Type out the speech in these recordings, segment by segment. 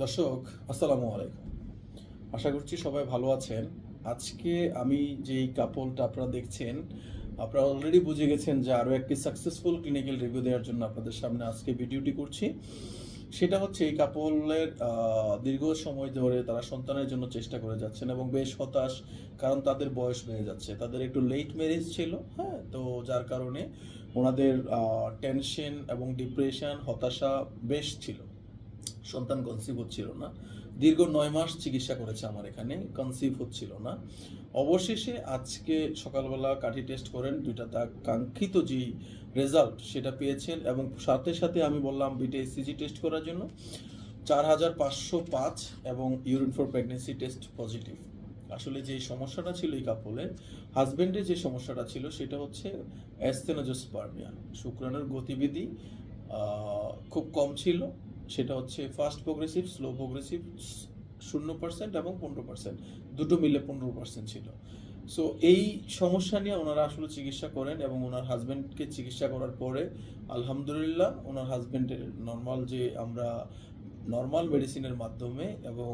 দর্শক, আসসালামু আলাইকুম। আশা করছি সবাই ভালো আছেন। আজকে আমি যেই কাপলটা আপনারা দেখছেন, আপনারা অলরেডি বুঝে গেছেন যে আরও একটি সাকসেসফুল ক্লিনিক্যাল রিভিউ দেওয়ার জন্য আপনাদের সামনে আজকে ভিডিওটি করছি। সেটা হচ্ছে এই কাপলের দীর্ঘ সময় ধরে তারা সন্তানের জন্য চেষ্টা করে যাচ্ছেন এবং বেশ হতাশ, কারণ তাদের বয়স বেড়ে যাচ্ছে। তাদের একটু লেট ম্যারেজ ছিল হ্যাঁ তো যার কারণে ওনাদের টেনশন এবং ডিপ্রেশন হতাশা বেশ ছিল। সন্তান কনসিভ হচ্ছিল না। দীর্ঘ নয় মাস চিকিৎসা করেছে আমার এখানে কনসিভ হচ্ছিল না। অবশেষে আজকে সকালবেলা কাঠি টেস্ট করেন, দুইটা তার কাঙ্ক্ষিত যে রেজাল্ট সেটা পেয়েছেন এবং সাথে সাথে আমি বললাম বিটে এসিজি টেস্ট করার জন্য চার হাজার পাঁচশো পাঁচ এবং urine for pregnancy test positive আসলে যে সমস্যাটা ছিল এই কাপলের হাজবেন্ডের যে সমস্যাটা ছিল সেটা হচ্ছে অ্যাস্থেনোজোস্পার্মিয়া শুক্রাণুর গতিবিধি খুব কম ছিল সেটা হচ্ছে ফাস্ট প্রোগ্রেসিভ স্লো প্রোগ্রেসিভ শূন্য পার্সেন্ট এবং পনেরো পার্সেন্ট দুটো মিলে পনেরো পার্সেন্ট ছিল। সো এই সমস্যা নিয়ে ওনারা আসলে চিকিৎসা করেন এবং ওনার হাজব্যান্ডকে চিকিৎসা করার পরে, আলহামদুলিল্লাহ, ওনার হাজব্যান্ডের নর্মাল যে আমরা নর্মাল মেডিসিনের মাধ্যমে এবং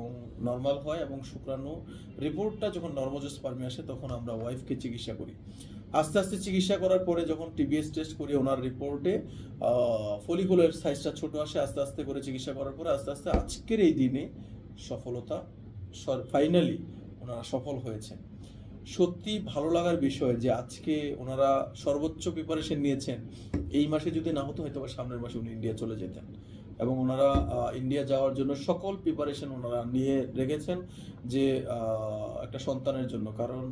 নর্মাল হয় এবং শুক্রাণু রিপোর্টটা যখন নর্মোজোস্পার্মি আসে, তখন আমরা ওয়াইফকে চিকিৎসা করি। আস্তে আস্তে চিকিৎসা করার পরে যখন টিবিএস টেস্ট করি, ওনার রিপোর্টে ফলিকুলার সাইজটা ছোট আসে, আস্তে আস্তে করে চিকিৎসা করার পরে আস্তে আস্তে আজকের এই দিনে সফলতা ফাইনালি ওনারা সফল হয়েছেন সত্যি ভালো লাগার বিষয় যে আজকে ওনারা সর্বোচ্চ প্রিপারেশন নিয়েছেন। এই মাসে যদি না হতো হয়তো সামনের মাসে উনি ইন্ডিয়া চলে যেতেন। এবং ওনারা ইন্ডিয়া যাওয়ার জন্য সকল প্রিপারেশন ওনারা নিয়ে রেখেছেন যে একটা সন্তানের জন্য। কারণ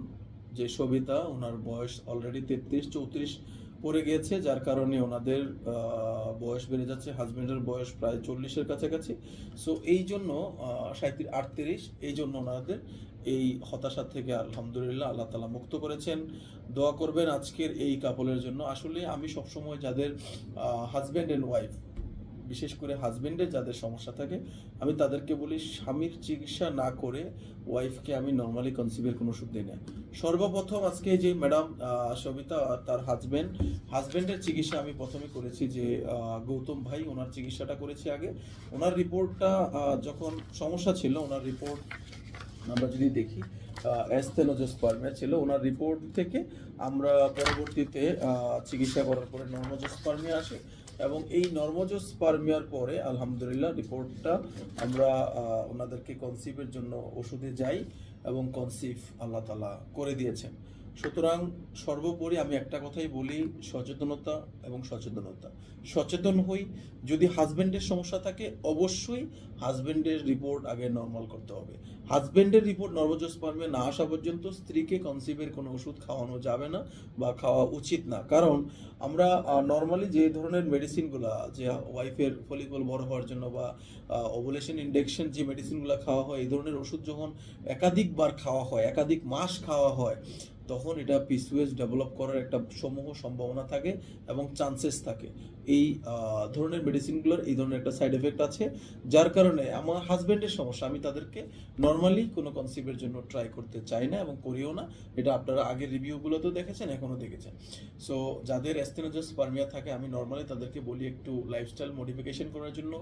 যে সবিতা, ওনার বয়স অলরেডি তেত্রিশ, চৌত্রিশ পড়ে গিয়েছে, যার কারণে ওনাদের বয়স বেড়ে যাচ্ছে। হাজবেন্ডের বয়স প্রায় চল্লিশের কাছাকাছি। সো এই জন্য সাঁত্রিশ আটত্রিশ, এই জন্য ওনাদের এই হতাশা থেকে আলহামদুলিল্লাহ আল্লাহ তালা মুক্ত করেছেন। দোয়া করবেন আজকের এই কাপলের জন্য। আসলে আমি সবসময় যাদের হাজব্যান্ড অ্যান্ড ওয়াইফ বিশেষ করে হাজবেন্ডের যাদের সমস্যা থাকে, আমি তাদেরকে বলি স্বামীর চিকিৎসা না করে ওয়াইফকে আমি নর্মালি কনসিভের কোনো ওষুধ দিই না। সর্বপ্রথম আজকে যে ম্যাডাম সবিতা তার হাজবেন্ড হাজবেন্ডের চিকিৎসা আমি প্রথমে করেছি যে গৌতম ভাই, ওনার চিকিৎসাটা করেছি আগে। ওনার রিপোর্টটা যখন সমস্যা ছিল, ওনার রিপোর্ট আমরা যদি দেখি অ্যাস্থেনোজোস্পার্মিয়া ছিল, ওনার রিপোর্ট থেকে আমরা পরবর্তীতে চিকিৎসা করার পরে নর্মোজোস্পার্মিয়া আসে। এবং এই নর্মোজোস্পার্মিয়ার পরে, আলহামদুলিল্লাহ, রিপোর্টটা আমরা ওনাদেরকে কনসিভের জন্য ওষুধে যাই এবং কনসিভ আল্লাহ তালা করে দিয়েছেন। সুতরাং সর্বোপরি আমি একটা কথাই বলি, সচেতনতা এবং সচেতনতা। সচেতন হই, যদি হাজবেন্ডের সমস্যা থাকে, অবশ্যই হাজবেন্ডের রিপোর্ট আগে নর্মাল করতে হবে। হাজব্যান্ডের রিপোর্ট নর্মোজোস্পার্মে না আসা পর্যন্ত স্ত্রীকে কনসিভের কোনো ওষুধ খাওয়ানো যাবে না বা খাওয়া উচিত না। কারণ আমরা নর্মালি যে ধরনের মেডিসিনগুলো, যে ওয়াইফের ফলিকল বড় হওয়ার জন্য বা ওভুলেশন ইন্ডেকশন যে মেডিসিনগুলো খাওয়া হয়, এই ধরনের ওষুধ যখন একাধিকবার খাওয়া হয়, একাধিক মাস খাওয়া হয় তখন এটা পিসিওএস ডেভেলপ করার একটা সমূহ সম্ভাবনা থাকে এবং চান্সেস থাকে। এই ধরনের মেডিসিনগুলোর এই ধরনের একটা সাইড এফেক্ট আছে, যার কারণে আমার হাজবেন্ডের সমস্যা, আমি তাদেরকে নর্মালি কোনো কনসিভের জন্য ট্রাই করতে চাই না এবং করিও না। এটা আপনারা আগের রিভিউগুলোতেও দেখেছেন, এখনও দেখেছেন। সো যাদের অ্যাস্থেনোজাস পারমিয়া থাকে, আমি নর্মালি তাদেরকে বলি একটু লাইফস্টাইল মডিফিকেশন করার জন্য,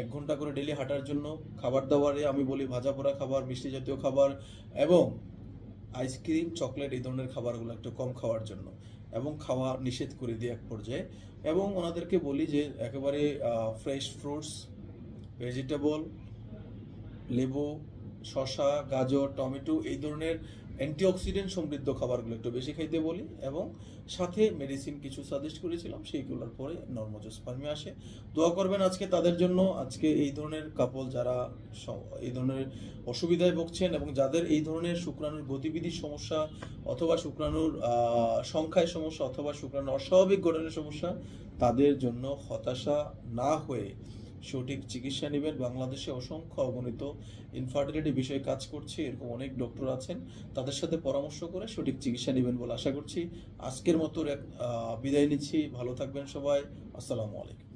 এক ঘণ্টা করে ডেলি হাঁটার জন্য, খাবার দাবারে আমি বলি ভাজা পোড়া খাবার, মিষ্টি জাতীয় খাবার এবং আইসক্রিম, চকলেট এই ধরনের খাবারগুলো একটু কম খাওয়ার জন্য এবং খাওয়া নিষেধ করে দিই এক পর্যায়ে এবং ওনাদেরকে বলি যে একেবারে ফ্রেশ ফ্রুটস ভেজিটেবল লেবু, শসা, গাজর, টমেটো এই ধরনের অ্যান্টিঅক্সিডেন্ট সমৃদ্ধ খাবারগুলো একটু বেশি খাইতে বলি এবং সাথে মেডিসিন কিছু সাজেস্ট করেছিলাম, সেইগুলোর পরে নর্মোজোস্পার্মি আসে। দোয়া করবেন আজকে তাদের জন্য, আজকে এই ধরনের কাপল যারা এই ধরনের অসুবিধায় ভুগছেন এবং যাদের এই ধরনের শুক্রাণুর গতিবিধির সমস্যা অথবা শুক্রাণুর সংখ্যায় সমস্যা অথবা শুক্রাণুর অস্বাভাবিক গঠনের সমস্যা, তাদের জন্য হতাশা না হয়ে সঠিক চিকিৎসা নেবেন। বাংলাদেশে অসংখ্য অগণিত ইনফার্টিলিটি বিষয়ে কাজ করছে, এরকম অনেক ডক্টর আছেন। তাদের সাথে পরামর্শ করে সঠিক চিকিৎসা নেবেন বলে আশা করছি। আজকের মতো বিদায় নিচ্ছি। ভালো থাকবেন সবাই। আসসালামু আলাইকুম।